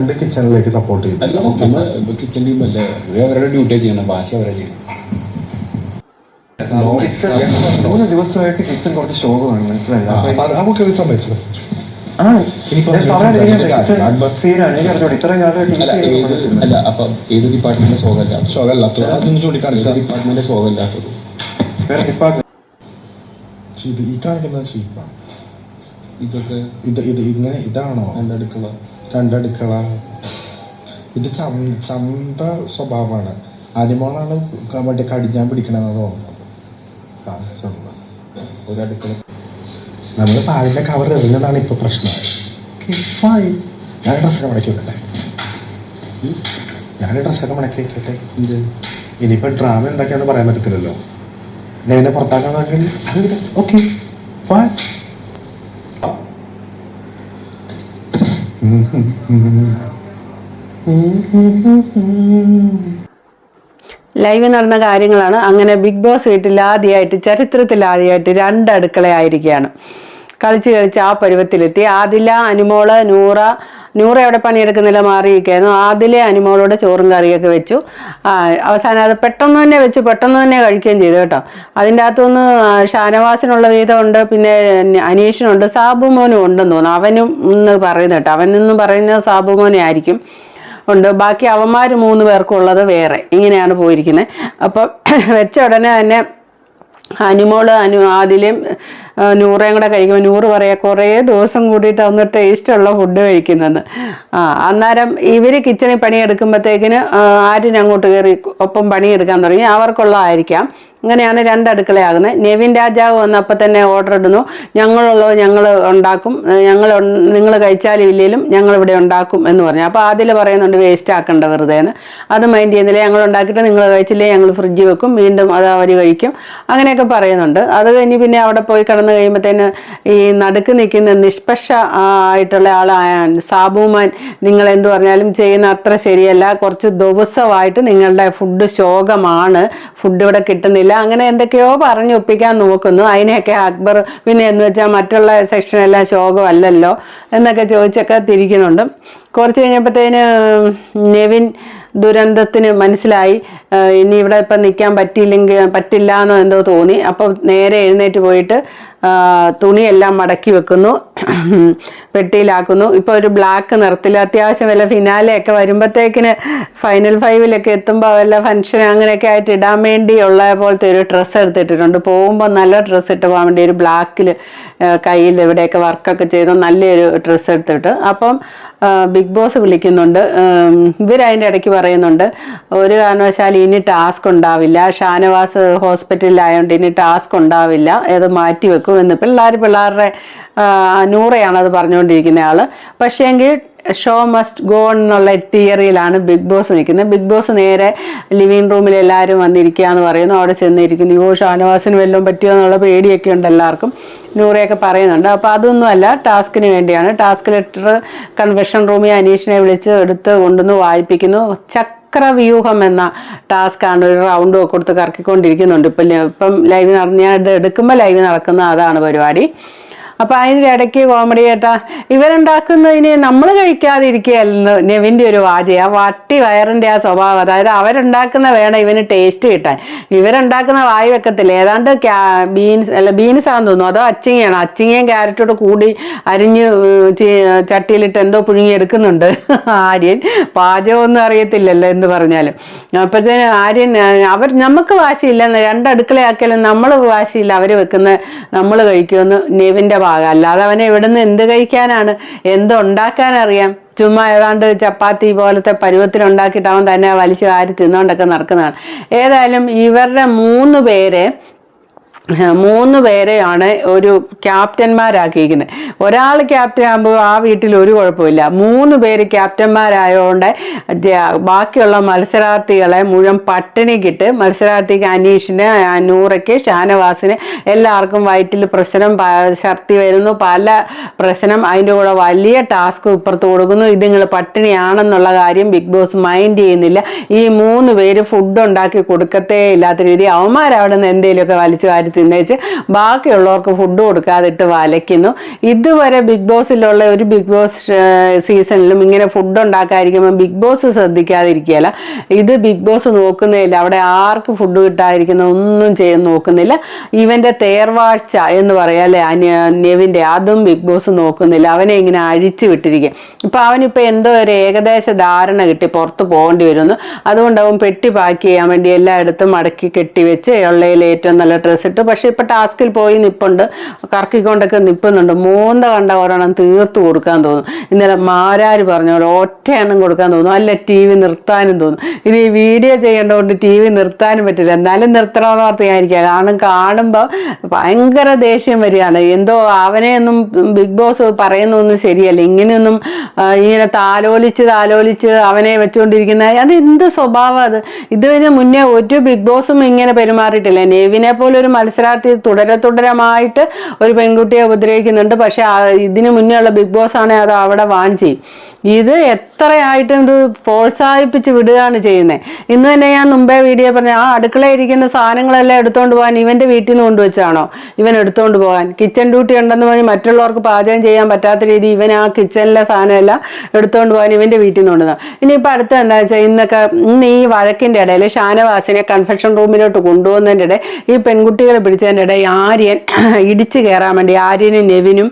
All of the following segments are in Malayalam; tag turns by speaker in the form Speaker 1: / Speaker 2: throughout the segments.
Speaker 1: രണ്ട് കിച്ചണിലേക്ക് സപ്പോർട്ട് ചെയ്തു.
Speaker 2: അല്ല നമ്മൾ കിച്ചൺ ടീം അല്ലേ അവർ അവരുടെ ഡ്യൂട്ടി ചെയ്യണം ഭാഷ അവരെ ചെയ്യണം
Speaker 3: മൂന്ന് ദിവസമായിട്ട് കിച്ചൺ കുറച്ച് ശോകമാണ് മനസ്സിലായില്ല?
Speaker 2: അല്ല അപ്പൊ ഏത് ശോകമല്ല.
Speaker 1: ശോകമല്ലാത്തത്. അതൊന്ന്
Speaker 2: ശോകമില്ലാത്തത്.
Speaker 1: ഈ കാണിക്കുന്നത്
Speaker 2: ഇതൊക്കെ
Speaker 1: ഇത് ഇത് ഇങ്ങനെ ഇതാണോ?
Speaker 2: രണ്ടടുക്കള
Speaker 1: രണ്ടടുക്കള ഇത് ചന്ത ചന്ത സ്വഭാവമാണ്. അനിമോളാണ് മറ്റേ കടിഞ്ഞാൻ പിടിക്കണമെന്ന് തോന്നുന്നത്. ആ. ഒരു അടുക്കള. നമ്മൾ പാലിന്റെ കവർ എറിഞ്ഞതാണ് ഇപ്പൊ പ്രശ്നം. ഞാൻ ഡ്രസ്സൊക്കെ മടക്കി വെക്കട്ടെ? ഞാൻ ഡ്രസ്സൊക്കെ മടക്കി വെക്കട്ടെ?
Speaker 2: എന്ത്?
Speaker 1: ഇനിയിപ്പോ ഡ്രാമ എന്തൊക്കെയാണെന്ന് പറയാൻ പറ്റത്തില്ലല്ലോ. ഞാൻ എന്നെ പുറത്താക്കാൻ നോക്കിയാൽ ഓക്കെ ഫൈൻ
Speaker 4: ലൈവ് നടന്ന കാര്യങ്ങളാണ്. അങ്ങനെ ബിഗ് ബോസ് വീട്ടിൽ ആദ്യമായിട്ട് ചരിത്രത്തിൽ ആദ്യമായിട്ട് രണ്ട് അടുക്കളയായിരിക്കുകയാണ്. കളിച്ച് കളിച്ച് ആ പരുവത്തിലെത്തി. ആദില അനുമോൾ നൂറ നൂറ എവിടെ പണിയെടുക്കുന്നില്ല മാറിയിരിക്കുന്നു ആദിലെ അനുമോളോട് ചോറും കറിയൊക്കെ വെച്ചു. അവസാനം അത് പെട്ടെന്ന് തന്നെ വെച്ചു. പെട്ടെന്ന് തന്നെ കഴിക്കുകയും ചെയ്തു കേട്ടോ. അതിന്റെ അകത്തുനിന്ന് ഷാനവാസിനുള്ള വീതമുണ്ട്. പിന്നെ അനീഷിനുണ്ട്. സാബുമോനും ഉണ്ടെന്ന് തോന്നുന്നു. അവനും എന്ന് പറയുന്നത് കേട്ടോ. അവനെന്ന് പറയുന്നത് സാബുമോനെ ആയിരിക്കും. ഉണ്ട്. ബാക്കി അവന്മാർ മൂന്ന് പേർക്കുള്ളത് വേറെ. ഇങ്ങനെയാണ് പോയിരിക്കുന്നത്. അപ്പം വെച്ച ഉടനെ തന്നെ അനുമോൾ അനു ആദ്യം നൂറേം കൂടെ കഴിക്കുമ്പോൾ നൂറ് പറയാ കുറേ ദിവസം കൂടിയിട്ട് ഒന്ന് ടേസ്റ്റുള്ള ഫുഡ് കഴിക്കുന്നത് ആ അന്നേരം ഇവർ കിച്ചണിൽ പണിയെടുക്കുമ്പോഴത്തേക്കിന് ആരും അങ്ങോട്ട് കയറി ഒപ്പം പണിയെടുക്കാൻ തുടങ്ങി. അവർക്കുള്ളതായിരിക്കാം. അങ്ങനെയാണ് രണ്ട് അടുക്കളയാകുന്നത്. നെവിൻ രാജാവ് വന്നപ്പോൾ തന്നെ ഓർഡർ ഇടുന്നു. ഞങ്ങളുള്ളത് ഞങ്ങൾ ഉണ്ടാക്കും. ഞങ്ങൾ നിങ്ങൾ കഴിച്ചാലും ഇല്ലെങ്കിലും ഞങ്ങൾ ഇവിടെ ഉണ്ടാക്കും എന്ന് പറഞ്ഞു. അപ്പോൾ അതിൽ പറയുന്നുണ്ട് വേസ്റ്റ് ആക്കേണ്ട വെറുതെ എന്ന്. അത് മൈൻഡ് ചെയ്യുന്നില്ല. ഞങ്ങൾ ഉണ്ടാക്കിയിട്ട് നിങ്ങൾ കഴിച്ചില്ലേ ഞങ്ങൾ ഫ്രിഡ്ജിൽ വെക്കും. വീണ്ടും അത് അവർ കഴിക്കും. അങ്ങനെയൊക്കെ പറയുന്നുണ്ട്. അത് കഴിഞ്ഞ് പിന്നെ അവിടെ പോയി കിടന്ന് കഴിയുമ്പോഴത്തേന് ഈ നടുക്ക് നിൽക്കുന്ന നിഷ്പക്ഷ ആയിട്ടുള്ള ആളായ സാബുമാൻ നിങ്ങൾ എന്ത് പറഞ്ഞാലും ചെയ്യുന്ന അത്ര ശരിയല്ല. കുറച്ച് ദിവസമായിട്ട് നിങ്ങളുടെ ഫുഡ് ശോകമാണ്. ഫുഡ് ഇവിടെ കിട്ടുന്നില്ല. അങ്ങനെ എന്തൊക്കെയോ പറഞ്ഞ് ഒപ്പിക്കാൻ നോക്കുന്നു. അതിനെയൊക്കെ അക്ബർ പിന്നെ എന്ന് വെച്ചാൽ മറ്റുള്ള സെക്ഷനെല്ലാം ശോകമല്ലല്ലോ എന്നൊക്കെ ചോദിച്ചൊക്കെ തിരിക്കുന്നുണ്ട്. കുറച്ച് കഴിഞ്ഞപ്പോഴത്തേന് നെവിൻ ദുരന്തത്തിന് മനസ്സിലായി. ഇനി ഇവിടെ ഇപ്പം നിൽക്കാൻ പറ്റിയില്ലെങ്കിൽ പറ്റില്ല എന്നോ എന്തോ തോന്നി. അപ്പം നേരെ എഴുന്നേറ്റ് പോയിട്ട് തുണിയെല്ലാം മടക്കി വെക്കുന്നു. പെട്ടിയിലാക്കുന്നു. ഇപ്പോൾ ഒരു ബ്ലാക്ക് നിറത്തിൽ അത്യാവശ്യം വല്ല ഫിനാലെയൊക്കെ വരുമ്പോഴത്തേക്കിന് ഫൈനൽ ഫൈവിലൊക്കെ എത്തുമ്പോൾ വല്ല ഫംഗ്ഷൻ അങ്ങനെയൊക്കെ ആയിട്ട് ഇടാൻ വേണ്ടിയുള്ള പോലത്തെ ഒരു ഡ്രസ്സ് എടുത്തിട്ടിട്ടുണ്ട്. പോകുമ്പോൾ നല്ല ഡ്രസ്സ് ഇട്ട് പോകാൻ വേണ്ടി ഒരു ബ്ലാക്കിൽ കയ്യിൽ ഇവിടെയൊക്കെ വർക്കൊക്കെ ചെയ്ത് നല്ലൊരു ഡ്രസ്സ് എടുത്തിട്ട്. അപ്പം ബിഗ് ബോസ് വിളിക്കുന്നുണ്ട്. ഇവരതിന്റെ ഇടയ്ക്ക് പറയുന്നുണ്ട്. ഒരു കാരണവശാൽ ഇനി ടാസ്ക് ഉണ്ടാവില്ല. ഷാനവാസ് ഹോസ്പിറ്റലിലായതുകൊണ്ട് ഇനി ടാസ്ക് ഉണ്ടാവില്ല. അത് മാറ്റി വെക്കും എന്ന്. പിള്ളേർ പിള്ളേരുടെ നൂറയാണ് അത് പറഞ്ഞുകൊണ്ടിരിക്കുന്ന ആൾ. പക്ഷേങ്കിൽ ഷോ മസ്റ്റ് ഗോ എന്നുള്ള തിയറിയിലാണ് ബിഗ് ബോസ് നിൽക്കുന്നത്. ബിഗ് ബോസ് നേരെ ലിവിങ് റൂമിൽ എല്ലാവരും വന്നിരിക്കുക എന്ന് പറയുന്നു. അവിടെ ചെന്നിരിക്കുന്നു. യോ ഷാനവാസിന് വല്ലതും പറ്റിയോ എന്നുള്ള പേടിയൊക്കെ ഉണ്ട് എല്ലാവർക്കും. നൂറയൊക്കെ പറയുന്നുണ്ട്. അപ്പോൾ അതൊന്നുമല്ല ടാസ്കിന് വേണ്ടിയാണ്. ടാസ്ക് ലെറ്റർ കൺവെൻഷൻ റൂമിൽ അനീഷിനെ വിളിച്ച് എടുത്ത് കൊണ്ടുവന്ന് വായിപ്പിക്കുന്നു. ചക്രവ്യൂഹം എന്ന ടാസ്ക്കാണ്. ഒരു റൗണ്ട് കൊടുത്ത് കറക്കിക്കൊണ്ടിരിക്കുന്നുണ്ട്. ഇപ്പം ഇപ്പം ലൈവ് നടന്ന ഞാൻ ഇത് എടുക്കുമ്പോൾ ലൈവ് നടക്കുന്ന അതാണ് പരിപാടി. അപ്പൊ അതിന്റെ ഇടയ്ക്ക് കോമഡി കേട്ടാ ഇവരുണ്ടാക്കുന്നതിന് നമ്മൾ കഴിക്കാതിരിക്കുകയല്ലെന്ന് നെവിന്റെ ഒരു വാചി ആ വട്ടി വയറിന്റെ ആ സ്വഭാവം അതായത് അവരുണ്ടാക്കുന്ന വേണം ഇവന് ടേസ്റ്റ് കിട്ടാൻ. ഇവരുണ്ടാക്കുന്ന വായി വെക്കത്തില്ല. ഏതാണ്ട് ബീൻസ് അല്ല ബീൻസ് ആണെന്ന് തോന്നുന്നു. അതോ അച്ചിങ്ങയാണ്. അച്ചിങ്ങയും ക്യാരറ്റോട് കൂടി അരിഞ്ഞ് ചട്ടിയിലിട്ട് എന്തോ പുഴുങ്ങി എടുക്കുന്നുണ്ട് ആര്യൻ പാചകമൊന്നും അറിയത്തില്ലല്ലോ എന്ന് പറഞ്ഞാലും. അപ്പോഴത്തേന് ആര്യൻ അവർ നമുക്ക് വാശിയില്ല രണ്ടടുക്കളയാക്കിയാലും നമ്മൾ വാശിയില്ല. അവർ വെക്കുന്ന നമ്മൾ കഴിക്കുമെന്ന് നെവിന്റെ അല്ലാതെ അവനെ നിന്ന് എന്ത് കഴിക്കാനാണ്? എന്ത് ഉണ്ടാക്കാനറിയാം ചുമ്മാ ഏതാണ്ട് ചപ്പാത്തി പോലത്തെ പരുവത്തിൽ ഉണ്ടാക്കിയിട്ട് അവൻ തന്നെ വലിച്ചു വാരി തിന്നുകൊണ്ടൊക്കെ നടക്കുന്നതാണ്. ഏതായാലും ഇവരുടെ മൂന്ന് പേരെ മൂന്ന് പേരെയാണ് ഒരു ക്യാപ്റ്റന്മാരാക്കിയിരിക്കുന്നത്. ഒരാൾ ക്യാപ്റ്റൻ ആകുമ്പോൾ ആ വീട്ടിൽ ഒരു കുഴപ്പമില്ല. മൂന്ന് പേര് ക്യാപ്റ്റന്മാരായതുകൊണ്ട് ബാക്കിയുള്ള മത്സരാർത്ഥികളെ മുഴുവൻ പട്ടിണിക്കിട്ട് മത്സരാർത്ഥിക്ക് അനീഷിന് നൂറയ്ക്ക് ഷാനവാസിന് എല്ലാവർക്കും വയറ്റിൽ പ്രശ്നം ഛർദി വരുന്നു. പല പ്രശ്നം അതിന്റെ കൂടെ വലിയ ടാസ്ക് ഇപ്പുറത്ത് കൊടുക്കുന്നു. ഇത് നിങ്ങൾ പട്ടിണിയാണെന്നുള്ള കാര്യം ബിഗ് ബോസ് മൈൻഡ് ചെയ്യുന്നില്ല. ഈ മൂന്ന് പേര് ഫുഡ് ഉണ്ടാക്കി കൊടുക്കത്തേ ഇല്ലാത്ത രീതി അവന്മാരവിടെ നിന്ന് എന്തെങ്കിലുമൊക്കെ വലിച്ചു വാരി തിന്നേച്ച് ബാക്കിയുള്ളവർക്ക് ഫുഡ് കൊടുക്കാതിട്ട് വലയ്ക്കുന്നു. ഇതുവരെ ബിഗ് ബോസിലുള്ള ഒരു ബിഗ് ബോസ് സീസണിലും ഇങ്ങനെ ഫുഡ് ഉണ്ടാക്കാതിരിക്കുമ്പോൾ ബിഗ് ബോസ് ശ്രദ്ധിക്കാതിരിക്കുകയല്ല. ഇത് ബിഗ് ബോസ് നോക്കുന്നില്ല അവിടെ ആർക്ക് ഫുഡ് കിട്ടാതിരിക്കുന്ന ഒന്നും ചെയ്യാൻ നോക്കുന്നില്ല. ഇവന്റെ തേർവാഴ്ച എന്ന് പറയാം അല്ലെ? നെവിന്റെ അതും ബിഗ് ബോസ് നോക്കുന്നില്ല. അവനെ ഇങ്ങനെ അഴിച്ചു വിട്ടിരിക്കുക ഇപ്പൊ അവനിപ്പോ എന്തോ ഒരു ഏകദേശ ധാരണ കിട്ടി പുറത്ത് പോകേണ്ടി വരുന്നു. അതുകൊണ്ട് അവൻ പെട്ടി പാക്ക് ചെയ്യാൻ വേണ്ടി എല്ലായിടത്തും മടക്കി കെട്ടിവെച്ച് ഉള്ളയിൽ ഏറ്റവും നല്ല ഡ്രസ്സ് ഇട്ട്. പക്ഷെ ഇപ്പൊ ടാസ്കിൽ പോയി നിപ്പുണ്ട്. കറക്കിക്കൊണ്ടൊക്കെ നിൽപ്പുന്നുണ്ട് മൂന്ന് കണ്ട ഒരെണ്ണം തീർത്തു കൊടുക്കാൻ തോന്നും. ഇന്നലെ മാരാര് പറഞ്ഞ പോലെ ഒറ്റയെണ്ണം കൊടുക്കാൻ തോന്നും. അല്ല ടി വി നിർത്താനും തോന്നും. ഇത് ഈ വീഡിയോ ചെയ്യേണ്ടതുകൊണ്ട് ടി വി നിർത്താനും പറ്റില്ല. എന്നാലും നിർത്തണമെന്ന് ഓർത്ത് ഞാനിരിക്കുക കാരണം കാണുമ്പോൾ ഭയങ്കര ദേഷ്യം വരികയാണ്. എന്തോ അവനെ ഒന്നും ബിഗ് ബോസ് പറയുന്നൊന്നും ശരിയല്ല. ഇങ്ങനെയൊന്നും ഇങ്ങനെ താലോലിച്ച് താലോലിച്ച് അവനെ വെച്ചുകൊണ്ടിരിക്കുന്ന അത് എന്ത് സ്വഭാവം അത്? ഇതിന് മുന്നേ ഒരു ബിഗ് ബോസും ഇങ്ങനെ പെരുമാറിയിട്ടില്ല. നെവിനെ പോലെ ഒരു മത്സരാർത്ഥി തുടരെ തുടരമായിട്ട് ഒരു പെൺകുട്ടിയെ ഉപദ്രവിക്കുന്നുണ്ട്. പക്ഷെ ഇതിന് മുന്നേ ഉള്ള ബിഗ് ബോസ് ആണെങ്കിൽ അത് അവിടെ വാഞ്ചി ഇത് എത്രയായിട്ടും ഇത് പ്രോത്സാഹിപ്പിച്ച് വിടുകയാണ് ചെയ്യുന്നത്. ഇന്ന് തന്നെ ഞാൻ മുമ്പേ വീഡിയോ പറഞ്ഞ ആ അടുക്കളയിരിക്കുന്ന സാധനങ്ങളെല്ലാം എടുത്തുകൊണ്ട് പോകാൻ ഇവന്റെ വീട്ടിൽ നിന്ന് കൊണ്ടുവച്ചാണോ ഇവൻ എടുത്തുകൊണ്ട് പോകാൻ. കിച്ചൺ ഡ്യൂട്ടി ഉണ്ടെന്ന് പറഞ്ഞ് മറ്റുള്ളവർക്ക് പാചകം ചെയ്യാൻ പറ്റാത്ത രീതി ഇവൻ ആ കിച്ചണിലെ സാധനമെല്ലാം എടുത്തുകൊണ്ട് പോകാൻ ഇവന്റെ വീട്ടിൽ നിന്ന് കൊണ്ടുവന്നു. ഇനിയിപ്പോൾ അടുത്ത എന്താ വെച്ചാൽ ഇന്നൊക്കെ ഇന്ന് ഈ വഴക്കിന്റെ ഇടയിൽ ഷാനവാസിനെ കൺഫെഷൻ റൂമിലോട്ട് കൊണ്ടുപോകുന്നതിന്റെ ഇടയിൽ ഈ പെൺകുട്ടികളെ പിടിച്ചതിന്റെ ഇടയിൽ ആര്യൻ ഇടിച്ചു കയറാൻ വേണ്ടി ആര്യനും നെവിനും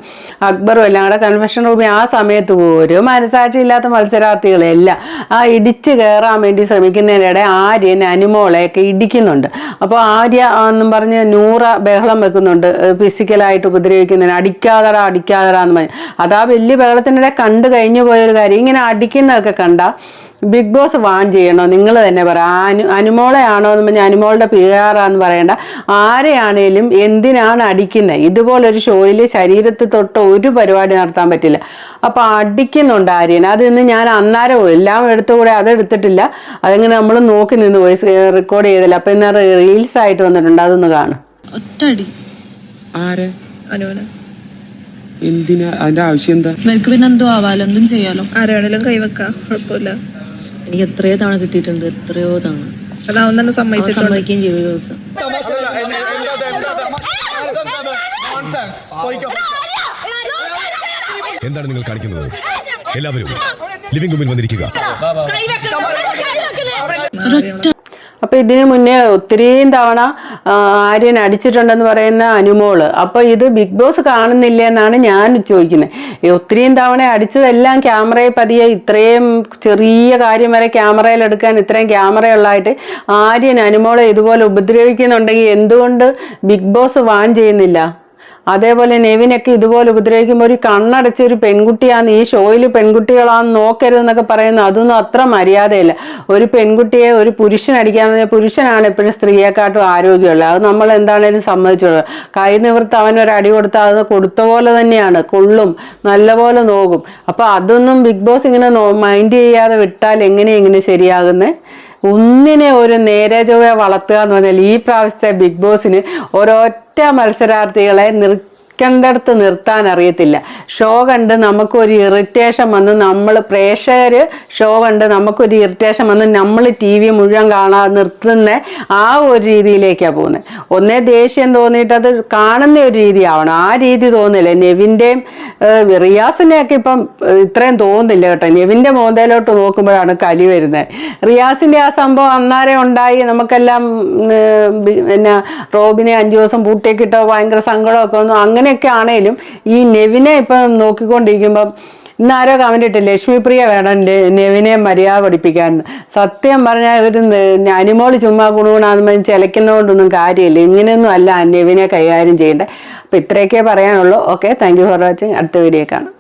Speaker 4: അക്ബറും എല്ലാം കൂടെ കൺഫെഷൻ റൂമിൽ ആ സമയത്ത് ഒരു മനസാക്ഷി ഇല്ലാത്ത മത്സരാർത്ഥികളെല്ലാം ആ ഇടിച്ചു കയറാൻ വേണ്ടി ശ്രമിക്കുന്നതിനിടെ ആര്യൻ അനുമോളെയൊക്കെ ഇടിക്കുന്നുണ്ട്. അപ്പോൾ ആര്യ എന്നും പറഞ്ഞ് നൂറ ബഹളം വെക്കുന്നുണ്ട്. ഫിസിക്കലായിട്ട് ഉപദ്രവിക്കുന്നതിന് അടിക്കാതടാ അടിക്കാതടാ എന്ന് പറഞ്ഞു. അത് ആ വലിയ ബഹളത്തിനിടെ കണ്ടു കഴിഞ്ഞു പോയൊരു കാര്യം. ഇങ്ങനെ അടിക്കുന്നതൊക്കെ കണ്ട ബിഗ് ബോസ് വാൻ ചെയ്യണോ? നിങ്ങൾ തന്നെ പറ. അനു അനുമോളയാണോ എന്ന് പറഞ്ഞാൽ അനുമോളുടെ പി ആറാന്ന് പറയണ്ട. ആരെയാണേലും എന്തിനാണ് അടിക്കുന്നത് ഇതുപോലൊരു ഷോയിൽ ശരീരത്തിൽ തൊട്ട് ഒരു പരിപാടി നടത്താൻ പറ്റില്ല. അപ്പൊ അടിക്കുന്നുണ്ട് ആര്യൻ. അത് ഇന്ന് ഞാൻ അന്നേരം എല്ലാം എടുത്തുകൂടെ അതെടുത്തിട്ടില്ല. അതെങ്ങനെ നമ്മൾ നോക്കി നിന്ന് വോയിസ് റെക്കോർഡ് ചെയ്തില്ല? അപ്പൊ ഇന്ന് റീൽസ് ആയിട്ട് വന്നിട്ടുണ്ട്. അതൊന്ന് കാണും.
Speaker 5: ഒറ്റടി
Speaker 2: ആരെ?
Speaker 5: അനുവിന്.
Speaker 2: എന്തിനാ? അതിന്റെ ആവശ്യം എന്താ?
Speaker 5: ഇവർക്ക് പിന്നെ എന്തോ ആവാലോ എന്തും ചെയ്യാലോ.
Speaker 6: ആരാണേലും കൈവെക്കാം കുഴപ്പമില്ല.
Speaker 7: എനിക്ക് എത്രയോ തവണ കിട്ടിയിട്ടുണ്ട് എത്രയോ തവണ.
Speaker 6: അതാവും തന്നെ
Speaker 7: അവൻ
Speaker 6: സമ്മതിച്ചിട്ടുണ്ട്.
Speaker 7: സമ്മതിക്കുകയും ചെയ്തു ഒരു ദിവസം.
Speaker 8: എന്താണ് നിങ്ങൾ കാണിക്കുന്നത്? എല്ലാവരും ലിവിംഗ് റൂമിൽ വന്നിരിക്കുക.
Speaker 5: ഒരൊറ്റ
Speaker 4: അപ്പൊ ഇതിനു മുന്നേ ഒത്തിരിയും തവണ ആര്യൻ അടിച്ചിട്ടുണ്ടെന്ന് പറയുന്ന അനുമോൾ. അപ്പൊ ഇത് ബിഗ് ബോസ് കാണുന്നില്ല എന്നാണ് ഞാൻ ചോദിക്കുന്നത്. ഒത്തിരിയും തവണ അടിച്ചതെല്ലാം ക്യാമറയിൽ പതിയെ ഇത്രയും ചെറിയ കാര്യം വരെ ക്യാമറയിൽ എടുക്കാൻ ഇത്രയും ക്യാമറയുള്ളതായിട്ട് ആര്യൻ അനുമോളെ ഇതുപോലെ ഉപദ്രവിക്കുന്നുണ്ടെങ്കിൽ എന്തുകൊണ്ട് ബിഗ് ബോസ് വാൺ ചെയ്യുന്നില്ല? അതേപോലെ നെവിനൊക്കെ ഇതുപോലെ ഉപദ്രവിക്കുമ്പോൾ ഒരു കണ്ണടച്ച ഒരു പെൺകുട്ടിയാന്ന് ഈ ഷോയിൽ പെൺകുട്ടികളാന്ന് നോക്കരുതെന്നൊക്കെ പറയുന്നത് അതൊന്നും അത്ര മര്യാദയില്ല. ഒരു പെൺകുട്ടിയെ ഒരു പുരുഷൻ അടിക്കാൻ പറഞ്ഞാൽ പുരുഷനാണ് എപ്പോഴും സ്ത്രീയെക്കാട്ടും ആരോഗ്യമുള്ളത്. അത് നമ്മൾ എന്താണേലും സമ്മതിച്ചുള്ളത് കൈ നിവൃത്ത് അവൻ ഒരു അടി കൊടുത്താൽ അത് കൊടുത്ത പോലെ തന്നെയാണ്. കൊള്ളും നല്ലപോലെ നോക്കും അപ്പൊ അതൊന്നും ബിഗ് ബോസ് ഇങ്ങനെ മൈൻഡ് ചെയ്യാതെ വിട്ടാൽ എങ്ങനെ ഇങ്ങനെ ശരിയാകുന്നേ? ഒന്നിനെ ഒരു നേരെ ചൊവ്വ വളർത്തുക എന്ന് പറഞ്ഞാൽ ഈ പ്രാവശ്യത്തെ ബിഗ് ബോസിന് ഒരൊറ്റ മത്സരാർത്ഥികളെ നിർക്കേണ്ടടുത്ത് നിർത്താൻ അറിയത്തില്ല ഷോ കണ്ട് നമുക്കൊരു ഇറിറ്റേഷൻ വന്ന് നമ്മൾ പ്രേക്ഷകർ ഷോ കണ്ട് നമുക്കൊരു ഇറിറ്റേഷൻ വന്ന് നമ്മൾ ടി വി മുഴുവൻ കാണാൻ നിർത്തുന്ന ആ ഒരു രീതിയിലേക്കാണ് പോകുന്നത് ഒന്നേ ദേഷ്യം തോന്നിയിട്ട് അത് കാണുന്ന ഒരു രീതിയാവണം. ആ രീതി തോന്നില്ല. നെവിന്റെയും റിയാസിനെയൊക്കെ ഇപ്പം ഇത്രയും തോന്നുന്നില്ല കേട്ടോ. നെവിന്റെ മോന്തയിലോട്ട് നോക്കുമ്പോഴാണ് കലി വരുന്നത് റിയാസിന്റെ ആ സംഭവം അന്നേരം ഉണ്ടായി. നമുക്കെല്ലാം പിന്നെ റോബിനെ അഞ്ചു ദിവസം പൂട്ടിയൊക്കെ ഇട്ടോ ഭയങ്കര സങ്കടമൊക്കെ വന്നു. അങ്ങനെയൊക്കെ ആണേലും ഈ നെവിനെ ഇപ്പം നോക്കിക്കൊണ്ടിരിക്കുമ്പം ഇന്നാരോ ആരോ കമന്റ് ഇട്ട് ലക്ഷ്മിപ്രിയ വേണം നെവിനെ മര്യാദ പഠിപ്പിക്കാൻ. സത്യം പറഞ്ഞാൽ ഇവർ അനിമോൾ ചുമ്മാ ഗുണഗുണാന്ന് പറഞ്ഞ് ചിലക്കുന്നതുകൊണ്ടൊന്നും കാര്യമില്ല. ഇങ്ങനെയൊന്നും അല്ല നെവിനെ കൈകാര്യം ചെയ്യേണ്ടത്. അപ്പം ഇത്രയൊക്കെ പറയാനുള്ളൂ. Okay thank you for watching അടുത്ത വീഡിയോ കാണാം.